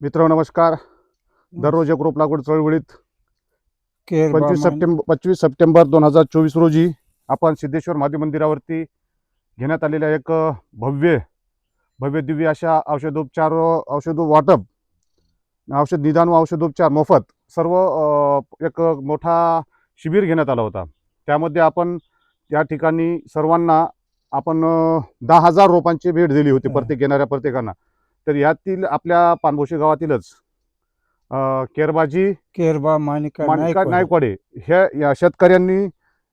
मित्र नमस्कार दररोज एक रोप लागवड चळवळीत पंचवीस. सप्टेंबर पंचवीस सप्टेंबर दोन हजार चोवीस रोजी आपण सिद्धेश्वर महादेव मंदिरावरती घेण्यात आलेल्या एक भव्य भव्य दिव्य अशा औषधोपचार औषध वाटप औषध निदान व औषधोपचार मोफत सर्व एक मोठा शिबिर घेण्यात आला होता त्यामध्ये आपण त्या ठिकाणी सर्वांना आपण दहा हजार रोपांची भेट दिली होती हा. प्रत्येक येणाऱ्या प्रत्येकांना तर यातील आपल्या पानभोशी गावातीलच केरबाजी केरबा नाईकवाडे. नायकवाडे ह्या या शेतकऱ्यांनी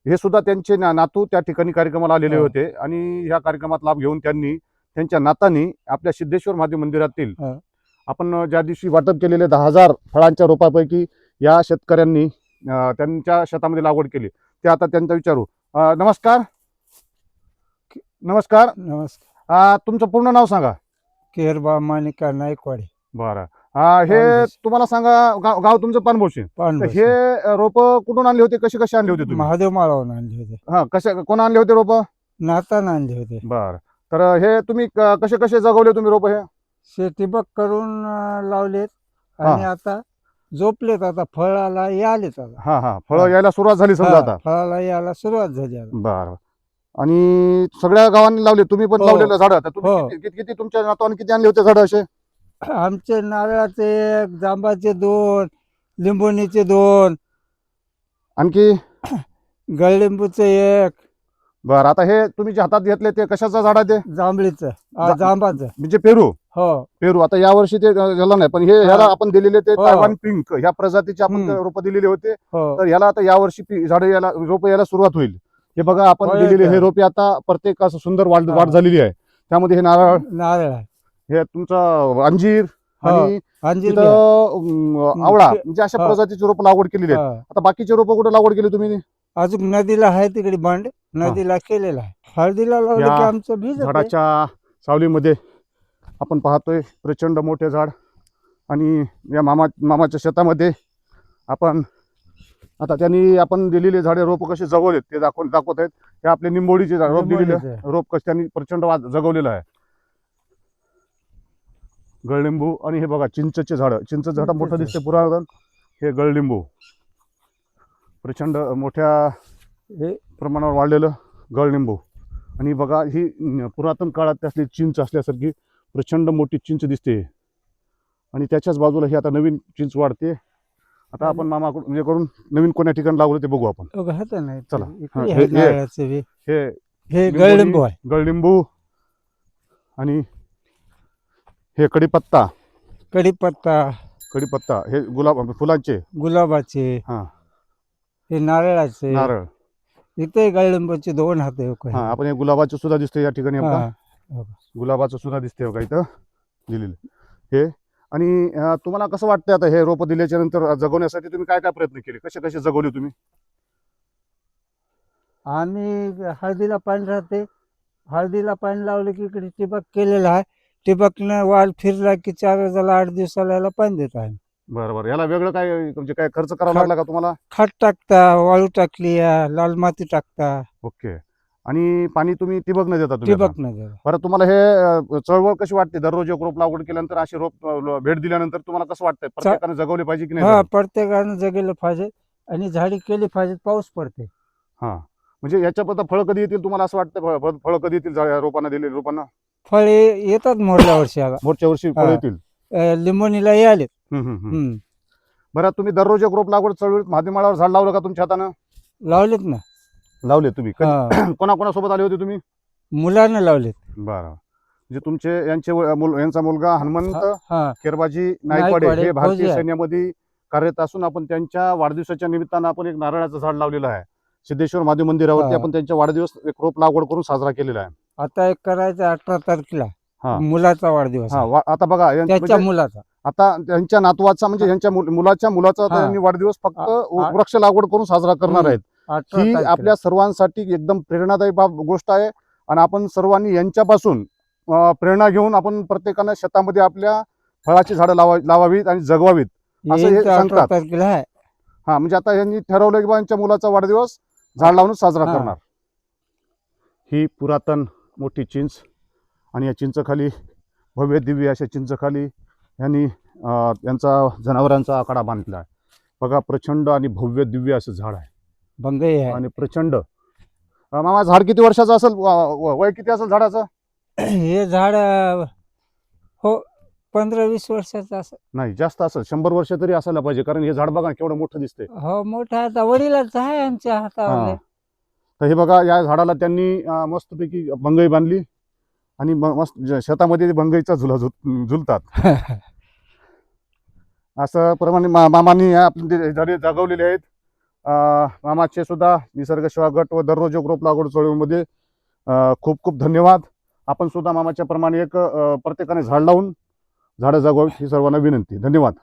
हे सुद्धा त्यांचे नातू त्या ठिकाणी कार्यक्रमाला आलेले हा. होते आणि ह्या कार्यक्रमात लाभ घेऊन त्यांनी त्यांच्या नातानी आपल्या सिद्धेश्वर महादेव मंदिरातील हा. आपण ज्या दिवशी वाटप केलेले दहा हजार फळांच्या रोपापैकी या शेतकऱ्यांनी त्यांच्या शेतामध्ये लागवड केली ते आता त्यांचा विचारू नमस्कार नमस्कार नमस्कार तुमचं पूर्ण नाव सांगा केरबा मानिका नाईकवाडे बरं. अं, हे पानभोशी. तुम्हाला सांगा गाव गाव तुमचं पानभोशी तर. हे रोप कुठून आणले होते कसे कसे आणले होते तुम्ही? महादेव माळावून आणले होते. हा कशा कोण आणले होते रोप? नातान आणले होते. बर. तर हे तुम्ही क- कसे कसे जगवले तुम्ही रोप हे? शेती बघ करून अं, लावलेत. आणि आता झोपलेत आता फळाला यालेत आता. हा हा. फळं हा. यायला सुरुवात झाली समजा हा, आता. फळाला यायला सुरुवात झाली आता. बर. आणि सगळ्या गावांनी लावले. तुम्ही पण हो. लावलेलं झाड. आता तुम्ही हो. किती किती- किती तुमच्या नातवाने किती आणले होते झाड असे? आमचे नारळाचे एक जांबाचे दोन लिंबोणीचे दोन. आणखी? गळलिंबूचे एक. बर आता हे तुम्ही जे हातात घेतले ते कशाचं झाड आहे ते? जांभळीचं. आ, जा- जांबाचं. म्हणजे पेरू? हो. पेरू. आता यावर्षी ते झालं नाही पण हे ह्याला आपण दिलेले ते हो. तायवान पिंक ह्या प्रजातीचे आपण हम्म. रोप दिलेले होते. हो. तर ह्याला आता यावर्षी झाड यायला रोप यायला सुरुवात होईल. हे बघा आपण दिलेले हे. रोपे आता प्रत्येक असं सुंदर वाढ हा. वाढ झालेली आहे त्यामध्ये हे नारळ नारळ आहे. हे तुमचं अंजीर हो. आणि अंजीर तिथं घ्या. अं, आवळा ते- म्हणजे अशा हा. प्रजातीची रोपं लागवड केलेली आहेत हा. आता बाकीचे रोपं कुठे लागवड केली तुम्ही अजून नदीला आहे तिकडे बंड नदीला केलेला आहे हळदीला लावलं या की आमचं बीज झाडाच्या सावलीमध्ये आपण पाहतोय प्रचंड मोठे झाड आणि या मामा मामाच्या शेतामध्ये आपण आता त्यांनी आपण दिलेले झाडे रोप कसे जगवलेत ते दाखवून दाखवत आहेत. हे आपले निंबोडीचे झाड रोप दिलेले. रोप कसे त्यांनी प्रचंड वाद जगवलेलं आहे. गळलिंबू आणि हे बघा चिंचचे झाड. चिंच झाड मोठं. दिसते पुरातन हे गळलिंबू. प्रचंड मोठ्या हे प्रमाणावर वाढलेलं गळलिंबू. आणि बघा ही पुरातन काळात असली चिंच असल्यासारखी प्रचंड मोठी चिंच दिसते. आणि त्याच्याच बाजूला ही आता नवीन चिंच वाढते. आता आपण मामाकडून म्हणजे करून नवीन कोण्या ठिकाणी लागलं ते बघू आपण. नाही चला. हा, हे- हे- नारळाचं बी. हे हे लिंबोणी, गळलिंबू आहे. गळलिंबू आणि हे कडीपत्ता कढीपत्ता कडीपत्ता हे गुलाब फुलांचे. गुलाबाचे हा. हे नारळाचे. नारळ. इथे गळलिंबूचे दोन हात आहे हो हा आपण हे गुलाबाचं सुद्धा दिसते या ठिकाणी. हा. गुलाबाचं सुद्धा दिसते बघा इथं? दिलेलं. हे आणि तुम्हाला कसं वाटतं आता हे रोपं दिल्याच्या नंतर जगवण्यासाठी तुम्ही काय काय प्रयत्न केले? कसे कसे जगवले तुम्ही? आम्ही हळदीला पाणी राहते. हळदीला पाणी लावलं की इकडे टिबक केलेलं आहे. टिबकनं वाढ फिरला की चार वाजाला आठ दिवसाला याला पाणी देत आहे. बरं बरं. याला वेगळं काय म्हणजे काय खर्च करावा लागला का तुम्हाला? खत टाकता वाळू टाकली लाल माती टाकता. ओके. आणि पाणी तुम्ही ठिबक न देता तुम्ही आता? द्या बरं तुम्हाला हे अं, चळवळ कशी वाटते? दररोज एक रोप लागवड केल्यानंतर अशी रोप अं, भेट दिल्यानंतर तुम्हाला कसं वाटतंय? प्रत्येकाने जगवले पाहिजे की नाही हा जगवले? प्रत्येकानं जगेलं पाहिजे आणि झाडी केली पाहिजे पाऊस पडते. हा. म्हणजे याच्याबद्दल फळं कधी येतील तुम्हाला असं वाटतं फळ- कधी येतील रोपांना दिलेल्या रोपांना? फळे येतात मोडल्या वर्षाला मोठच्या वर्षी फळं हा. येतील? अं, लिंबोणीला याले हम्म, हम्म, हम्म. बरं तुम्ही दररोज एक रोप लागवड चळवळीत महादेमाळावर झाड लावलं का तुमच्या हातानं? लावलेत ना. लावले तुम्ही कधी-. कोणाकोणासोबत आले होते तुम्ही मुलांना लावलेत बरं म्हणजे तुमचे यांचे व- मुल- यांचा मुलगा हनुमंत हा केरबाजी नायकवाडे नायकवाडे, हे भारतीय फौजी आहे. सैन्यामध्ये कार्यरत असून आपण त्यांच्या वाढदिवसाच्या निमित्तानं आपण एक नारळाचं झाड लावलेलं आहे सिद्धेश्वर महादेव मंदिरावरती हा. आपण त्यांच्या वाढदिवस एक रोप लागवड करून साजरा केलेला आहे आता एक करायचं अठरा तारखेला. मुलाचा वाढदिवस हा आहे. वा- आता बघा यां- त्याच्या म्हणजे मुलाचा आता त्यांच्या नातवाचा म्हणजे यांच्या मुल- मुलाच्या मुलाचा आता हा. यांनी वाढदिवस फक्त आ- आ- वृक्ष लागवड करून साजरा करणार हम्म. आहेत ही. आपल्या सर्वांसाठी एकदम प्रेरणादायी बाब गोष्ट आहे आणि आपण सर्वांनी यांच्यापासून प्रेरणा घेऊन आपण प्रत्येकानं शेतामध्ये आपल्या फळाची झाडं लावा लावावीत आणि जगवावीत असं हे सांगतात. हा म्हणजे आता यांनी ठरवलं की बा यांच्या मुलाचा वाढदिवस झाड लावून साजरा. करणार ही पुरातन मोठी चिंच आणि या चिंचखाली भव्य दिव्य अशा चिंचखाली यांनी अं, त्यांचा जनावरांचा आकडा बांधला आहे बघा प्रचंड आणि भव्य दिव्य असं झाड आहे बंगई आहे. आणि प्रचंड. अं, मामा झाड किती वर्षाचं असेल? व- व- वय किती असेल झाडाचं? हे झाड अं, हो पंधरा वीस वर्षाचं असं नाही जास्त असेल. शंभर वर्ष तरी असायला पाहिजे कारण हे झाड बघा केवढं मोठं दिसतंय. हो मोठा आता वडिलाच आहे आमच्या हातावर. तर हे बघा या झाडाला त्यांनी अं, मस्तपैकी बंगई बांधली आणि म- मस्त ज- शेतामध्ये बंगईचा झुला झु झुलतात. असं प्रमाणे मा मामांनी आपले ते झाडे जगवलेले आहेत. मामाचे सुद्धा निसर्ग सेवा गट व दररोज एक रोप लागवड चळवळीमध्ये खूप खूप धन्यवाद. आपण सुद्धा मामाच्या प्रमाणे एक प्रत्येकाने झाड लावून झाडं जगवावीत ही सर्वांना विनंती. धन्यवाद.